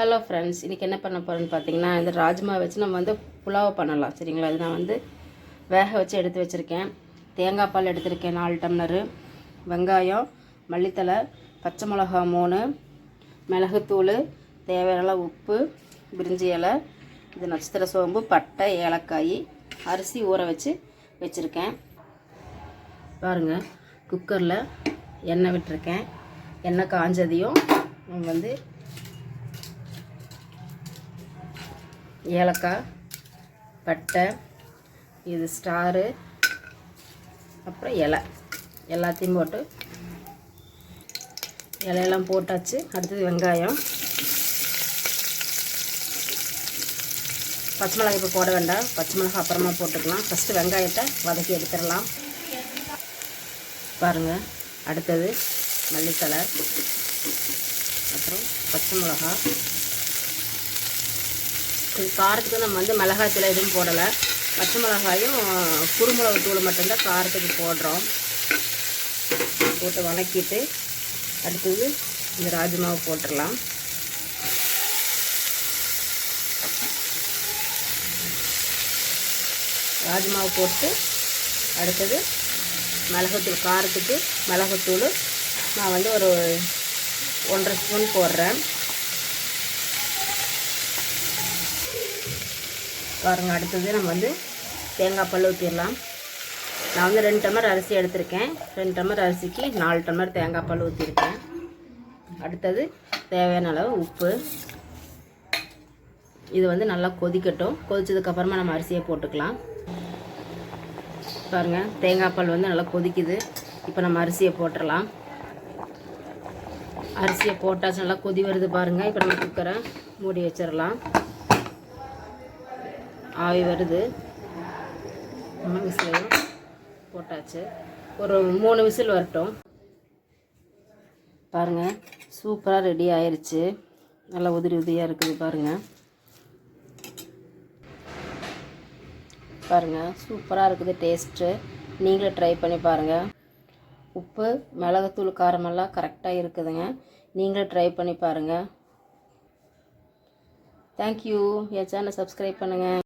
Hello friends இன்றைக்கி என்ன பண்ண போகிறேன்னு பார்த்தீங்கன்னா இந்த ராஜ்மா வச்சு நம்ம வந்து புலாவை பண்ணலாம். சரிங்களா? இது நான் வந்து வேக வச்சு எடுத்து வச்சுருக்கேன். தேங்காய் பால் எடுத்திருக்கேன் நாலு டம்ளரு. வெங்காயம் மல்லித்தலை பச்சை மிளகா மூணு மிளகுத்தூள் தேவையான உப்பு பிரிஞ்சி இலை இது நட்சத்திர சோம்பு பட்டை ஏலக்காய் அரிசி ஊற வச்சு வச்சுருக்கேன். பாருங்கள் குக்கரில் எண்ணெய் விட்டுருக்கேன். எண்ணெய் காஞ்சதையும் வந்து ஏலக்காய் பட்டை இது ஸ்டாரு அப்புறம் இலை. எல்லாத்தையும் போட்டு இலையெல்லாம் போட்டாச்சு. அடுத்தது வெங்காயம். பச்சை மிளகாய் இப்போ போட வேண்டாம். பச்சை மிளகாய் அப்புறமா போட்டுக்கலாம். ஃபஸ்ட்டு வெங்காயத்தை வதக்கி எடுத்துடலாம். பாருங்கள் அடுத்தது மல்லித்தலை அப்புறம் பச்சை மிளகா காரத்துக்கு நம்ம வந்து மிளகாய் தூள் எதுவும் போடலை. பச்சை மிளகாயும் குருமிளகு தூள் மட்டும்தான் காரத்துக்கு போடுறோம். போட்டு வதக்கிட்டு அடுத்தது இந்த ராஜ்மாவை போட்டுடலாம். ராஜ்மாவை போட்டு அடுத்தது மிளகுத்தூள் காரத்துக்கு மிளகுத்தூள் நான் வந்து ஒரு ஒன்றரை ஸ்பூன் போடுறேன். பாருங்கள் அடுத்தது நம்ம வந்து தேங்காய் பல் ஊற்றிடலாம் நான் வந்து ரெண்டு டம்ளர் அரிசி எடுத்திருக்கேன். ரெண்டு டம்ளர் அரிசிக்கு நாலு டம்ளர் தேங்காய் பால் ஊற்றிருக்கேன் அடுத்தது தேவையான அளவு உப்பு. இது வந்து நல்லா கொதிக்கட்டும். கொதித்ததுக்கப்புறமா நம்ம அரிசியை போட்டுக்கலாம். பாருங்கள் தேங்காய் பால் வந்து நல்லா கொதிக்குது. இப்போ நம்ம அரிசியை போட்டுடலாம். அரிசியை போட்டாச்சு நல்லா கொதி வருது பாருங்கள் இப்போ நம்ம குக்கரை மூடி வச்சிடலாம். ஆவி வருது. மூணு விசிலையும் போட்டாச்சு. ஒரு மூணு விசில் வரட்டும். பாருங்கள் சூப்பராக ரெடி ஆயிடுச்சு நல்லா உதிரி உதிரியாக இருக்குது பாருங்கள் பாருங்கள் சூப்பராக இருக்குது டேஸ்ட்டு நீங்களும் ட்ரை பண்ணி பாருங்கள் உப்பு மிளகுத்தூள் காரமெல்லாம் கரெக்டாக இருக்குதுங்க. நீங்களும் ட்ரை பண்ணி பாருங்கள் தேங்க்யூ என் சேனல் சப்ஸ்கிரைப் பண்ணுங்கள்